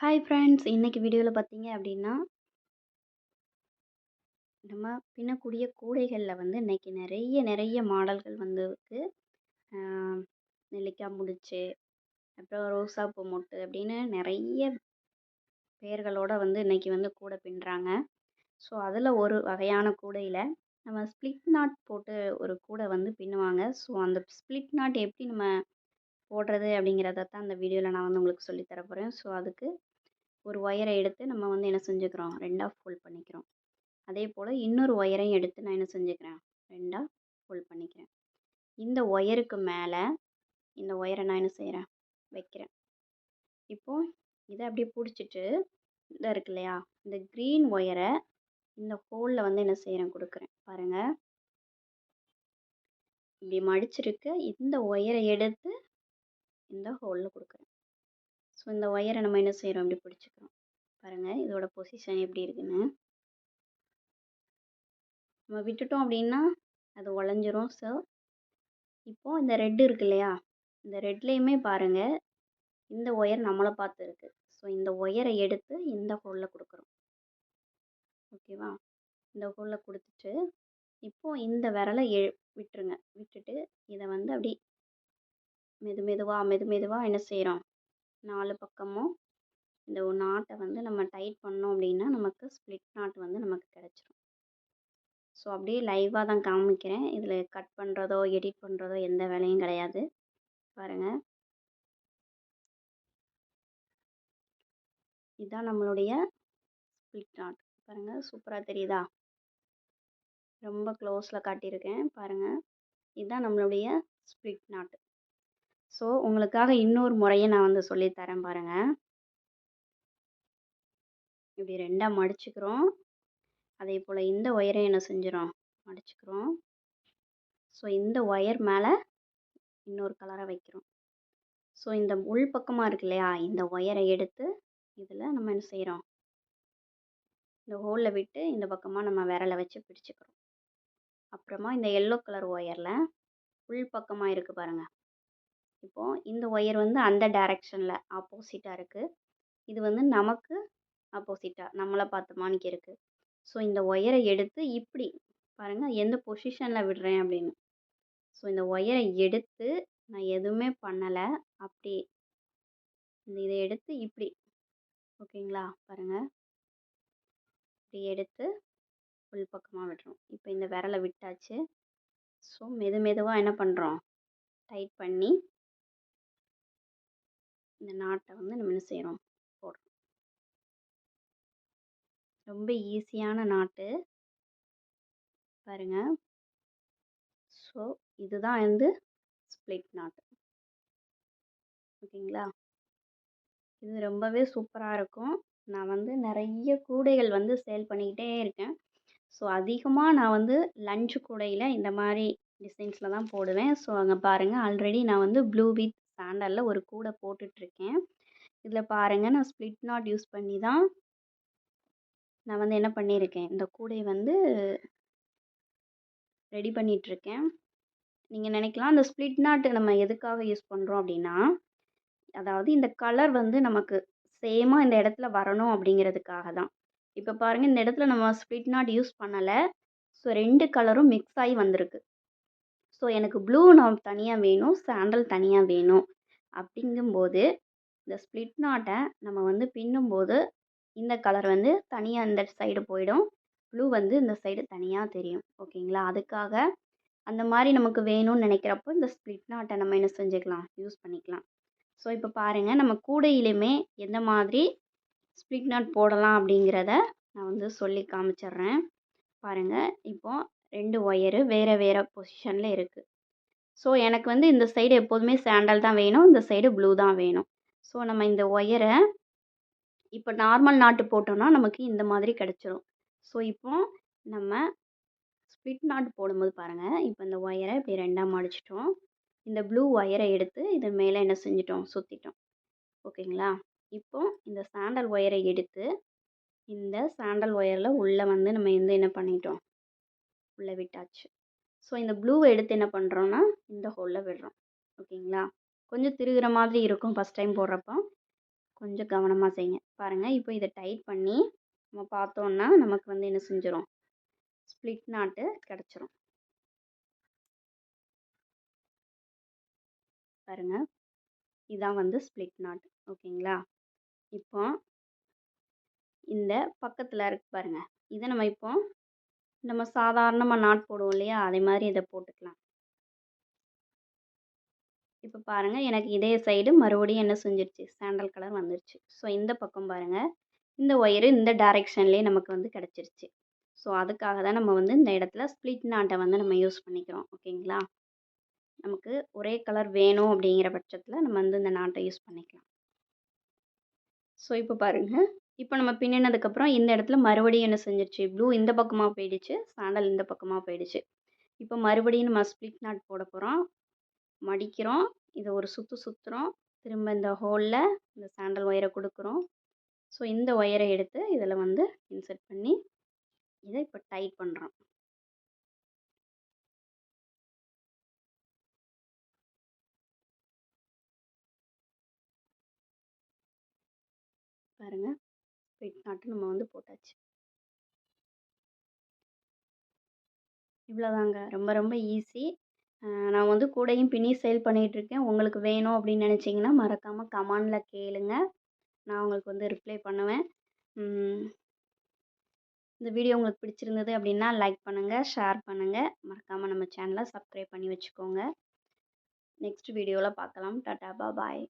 Hi friends இன்றைக்கி வீடியோவில் பார்த்தீங்க அப்படின்னா நம்ம பின்னக்கூடிய கூடைகளில் வந்து இன்றைக்கி நிறைய நிறைய மாடல்கள் வந்து இருக்கு. நெல்லிக்காய் முடிச்சு அப்புறம் ரோசாப்பூ மொட்டு அப்படின்னு நிறைய பேர்களோட வந்து இன்றைக்கி வந்து கூடை பின்னுறாங்க. ஸோ அதில் ஒரு வகையான கூடையில் நம்ம ஸ்ப்ளிட் நாட் போட்டு ஒரு கூடை வந்து பின்னுவாங்க. ஸோ அந்த ஸ்ப்ளிட் நாட் எப்படி நம்ம போடுறது அப்படிங்கிறத தான் அந்த வீடியோவில் நான் வந்து உங்களுக்கு சொல்லித்தர போகிறேன் ஸோ அதுக்கு ஒரு ஒயரை எடுத்து நம்ம வந்து என்ன செஞ்சுக்கிறோம்? ரெண்டாக ஃபோல்ட் பண்ணிக்கிறோம். அதே போல் இன்னொரு ஒயரையும் எடுத்து நான் என்ன செஞ்சுக்கிறேன்? ரெண்டாக ஃபோல்ட் பண்ணிக்கிறேன். இந்த ஒயருக்கு மேலே இந்த ஒயரை நான் என்ன செய்கிறேன் வைக்கிறேன். இப்போது இதை அப்படியே பிடிச்சிட்டு இதை இருக்கு இல்லையா? இந்த க்ரீன் ஒயரை இந்த ஹோலில் வந்து என்ன செய்கிறேன் கொடுக்குறேன். பாருங்கள் இப்படி மடிச்சிருக்க. இந்த ஒயரை எடுத்து இந்த ஹோலில் கொடுக்குறேன். ஸோ இந்த ஒயரை நம்ம என்ன செய்கிறோம் அப்படி பிடிச்சிக்கிறோம். பாருங்கள் இதோட பொசிஷன் எப்படி இருக்குன்னு. நம்ம விட்டுட்டோம் அப்படின்னா அது உடஞ்சிரும் ஸோ இப்போது இந்த ரெட்டு இருக்கு இல்லையா? இந்த ரெட்லேயுமே பாருங்கள் இந்த ஒயர் நம்மளை பார்த்து இருக்குது ஸோ இந்த ஒயரை எடுத்து இந்த ஹோலில் கொடுக்குறோம். ஓகேவா இந்த ஹோலில் கொடுத்துட்டு இப்போது இந்த விரலை எ விட்டுருங்க. விட்டுட்டு இதை வந்து அப்படி மெது மெதுவாக மெது மெதுவாக என்ன செய்கிறோம் நாலு பக்கமும் இந்த நாட்டை வந்து நம்ம டைட் பண்ணோம் அப்படின்னா நமக்கு ஸ்ப்ளிட் நாட் வந்து நமக்கு கிடச்சிரும். ஸோ அப்படியே லைவாக தான் காமிக்கிறேன். இதில் கட் பண்ணுறதோ எடிட் பண்ணுறதோ எந்த வேலையும் கிடையாது. பாருங்கள் இதுதான் நம்மளுடைய ஸ்ப்ளிட் நாட். பாருங்கள் சூப்பராக தெரியுதா? ரொம்ப க்ளோஸில் காட்டியிருக்கேன். பாருங்கள் இதுதான் நம்மளுடைய ஸ்ப்ளிட் நாட். ஸோ உங்களுக்காக இன்னொரு முறையை நான் வந்து சொல்லித்தரேன் பாருங்கள் இப்படி ரெண்டாக மடிச்சுக்கிறோம். அதே போல் இந்த ஒயரை என்ன செஞ்சிடும் மடிச்சுக்கிறோம். ஸோ இந்த ஒயர் மேலே இன்னொரு கலரை வைக்கிறோம். ஸோ இந்த உள் பக்கமாக இருக்கு இல்லையா? இந்த ஒயரை எடுத்து இதில் நம்ம என்ன செய்கிறோம் இந்த ஹோலில் விட்டு இந்த பக்கமாக நம்ம விரலை வச்சு பிடிச்சிக்கிறோம். அப்புறமா இந்த எல்லோ கலர் ஒயரில் உள் பக்கமாக இருக்குது பாருங்கள் இப்போது இந்த ஒயர் வந்து அந்த டேரக்ஷனில் ஆப்போசிட்டாக இருக்குது இது வந்து நமக்கு ஆப்போசிட்டாக நம்மளை பார்த்து மாணிக்க இருக்குது ஸோ இந்த ஒயரை எடுத்து இப்படி பாருங்கள் எந்த பொசிஷனில் விடுறேன் அப்படின்னு. ஸோ இந்த ஒயரை எடுத்து நான் எதுவுமே பண்ணலை. அப்படி இந்த இதை எடுத்து இப்படி ஓகேங்களா பாருங்கள் இப்படி எடுத்து உள் பக்கமாக விடுறோம். இப்போ இந்த விரலை விட்டாச்சு. ஸோ மெது மெதுவாக என்ன பண்ணுறோம் டைட் பண்ணி நாட்டை வந்து நம்ம என்ன செய்கிறோம் போடுறோம் ரொம்ப ஈஸியான நாட்டு. பாருங்க. ஸோ இதுதான் வந்து ஸ்ப்ளிட் நாட்டு ஓகேங்களா? இது ரொம்பவே சூப்பராக இருக்கும். நான் வந்து நிறைய கூடைகள் வந்து சேல் பண்ணிக்கிட்டே இருக்கேன். ஸோ அதிகமாக நான் வந்து லஞ்சு கூடையில் இந்த மாதிரி டிசைன்ஸில் தான் போடுவேன். ஸோ அங்கே பாருங்கள் ஆல்ரெடி நான் வந்து ப்ளூ வித் சாண்டலில் ஒரு கூடை போட்டுட்ருக்கேன். இதில் பாருங்கள் நான் ஸ்ப்ளிட் நாட் யூஸ் பண்ணி தான் நான் வந்து என்ன பண்ணியிருக்கேன் இந்த கூடை வந்து ரெடி பண்ணிகிட்ருக்கேன் நீங்கள் நினைக்கலாம் அந்த ஸ்ப்ளிட் நாட்டு நம்ம எதுக்காக யூஸ் பண்ணுறோம் அப்படின்னா அதாவது இந்த கலர் வந்து நமக்கு சேமாக இந்த இடத்துல வரணும் அப்படிங்கிறதுக்காக தான் இப்போ பாருங்கள் இந்த இடத்துல நம்ம ஸ்ப்ளிட் நாட் யூஸ் பண்ணலை ஸோ ரெண்டு கலரும் மிக்ஸ் ஆகி வந்திருக்கு. ஸோ எனக்கு ப்ளூ நான் தனியாக வேணும் சாண்டல் தனியாக வேணும். அப்படிங்கும்போது இந்த ஸ்ப்ளிட் நாட்டை நம்ம வந்து பின்னும்போது இந்த கலர் வந்து தனியாக இந்த சைடு போயிடும். ப்ளூ வந்து இந்த சைடு தனியாக தெரியும். ஓகேங்களா? அதுக்காக அந்த மாதிரி நமக்கு வேணும்னு நினைக்கிறப்போ இந்த ஸ்ப்ளிட் நாட்டை நம்ம என்ன செஞ்சுக்கலாம்? யூஸ் பண்ணிக்கலாம். ஸோ இப்போ பாருங்கள் நம்ம கூடையிலுமே எந்த மாதிரி ஸ்ப்ளிட் நாட் போடலாம் அப்படிங்கிறத நான் வந்து சொல்லி காமிச்சிட்றேன். பாருங்கள் இப்போது ரெண்டு ஒயரு வேறு வேறு பொசிஷனில் இருக்குது ஸோ எனக்கு வந்து இந்த சைடு எப்போதுமே சாண்டல் தான் வேணும் இந்த சைடு ப்ளூ தான் வேணும். ஸோ நம்ம இந்த ஒயரை இப்போ நார்மல் நாட்டு போட்டோம்னா நமக்கு இந்த மாதிரி கிடச்சிரும். ஸோ இப்போ நம்ம ஸ்ப்ளிட் நாட் போடும்போது பாருங்கள் இப்போ இந்த ஒயரை இப்படி ரெண்டாக மடிச்சிட்டோம். இந்த ப்ளூ ஒயரை எடுத்து இது மேலே என்ன செஞ்சிட்டோம்? சுற்றிட்டோம் ஓகேங்களா? இப்போ இந்த சாண்டல் ஒயரை எடுத்து இந்த சாண்டல் ஒயரில் உள்ளே வந்து நம்ம வந்து என்ன பண்ணிட்டோம்? உள்ளே விட்டாச்சு. ஸோ இந்த ப்ளூவை எடுத்து என்ன பண்ணுறோன்னா இந்த ஹோலில் விடுறோம். ஓகேங்களா? கொஞ்சம் திருகிற மாதிரி இருக்கும் ஃபஸ்ட் டைம் போடுறப்போ. கொஞ்சம் கவனமாக செய்யுங்க. பாருங்கள் இப்போ இதை டைட் பண்ணி நம்ம பார்த்தோன்னா நமக்கு வந்து என்ன செஞ்சிடும் ஸ்ப்ளிட் நாட்டு கிடச்சிரும். பாருங்கள் இதான் வந்து ஸ்ப்ளிட் நாட் ஓகேங்களா? இப்போ இந்த பக்கத்தில் இருக்கு பாருங்கள் இதை நம்ம இப்போ நம்ம சாதாரணமாக நாட் போடுவோம் இல்லையா? அதே மாதிரி இதை போட்டுக்கலாம். இப்போ பாருங்கள் எனக்கு இதே சைடு மறுபடியும் என்ன செஞ்சிருச்சு? சாண்டல் கலர் வந்துருச்சு. ஸோ இந்த பக்கம் பாருங்கள் இந்த ஒயரு இந்த டைரெக்ஷன்லேயே நமக்கு வந்து கிடச்சிருச்சு. ஸோ அதுக்காக தான் நம்ம வந்து இந்த இடத்துல ஸ்ப்ளிட் நாட்டை வந்து நம்ம யூஸ் பண்ணிக்கிறோம். ஓகேங்களா? நமக்கு ஒரே கலர் வேணும் அப்படிங்கிற பட்சத்தில் நம்ம வந்து இந்த நாட்டை யூஸ் பண்ணிக்கலாம். ஸோ இப்போ பாருங்கள் இப்போ நம்ம பின்னினதுக்கப்புறம் இந்த இடத்துல மறுபடியும் என்ன செஞ்சிருச்சு? ப்ளூ இந்த பக்கமாக போயிடுச்சு சாண்டல் இந்த பக்கமாக போயிடுச்சு. இப்போ மறுபடியும் நம்ம ஸ்ப்ளிட் நாட் போட போகிறோம் மடிக்கிறோம். இதை ஒரு சுற்று சுற்றுறோம் திரும்ப இந்த ஹோலில் இந்த சாண்டல் ஒயரை கொடுக்குறோம். ஸோ இந்த ஒயரை எடுத்து இதில் வந்து இன்சர்ட் பண்ணி இதை இப்போ டைட் பண்ணுறோம் பாருங்கள் வெயிட் நாட்டு நம்ம வந்து போட்டாச்சு. இவ்வளோதாங்க ரொம்ப ரொம்ப ஈஸி நான் வந்து கூடையும் பின்னி சேல் பண்ணிகிட்ருக்கேன் உங்களுக்கு வேணும் அப்படின்னு நினச்சிங்கன்னா மறக்காமல் கமானில் கேளுங்க. நான் உங்களுக்கு வந்து ரிப்ளை பண்ணுவேன். இந்த வீடியோ உங்களுக்கு பிடிச்சிருந்தது அப்படின்னா லைக் பண்ணுங்கள் ஷேர் பண்ணுங்கள் மறக்காமல் நம்ம சேனலை சப்ஸ்கிரைப் பண்ணி வச்சுக்கோங்க. நெக்ஸ்ட் வீடியோவில் பார்க்கலாம். டாட்டா பா பாய்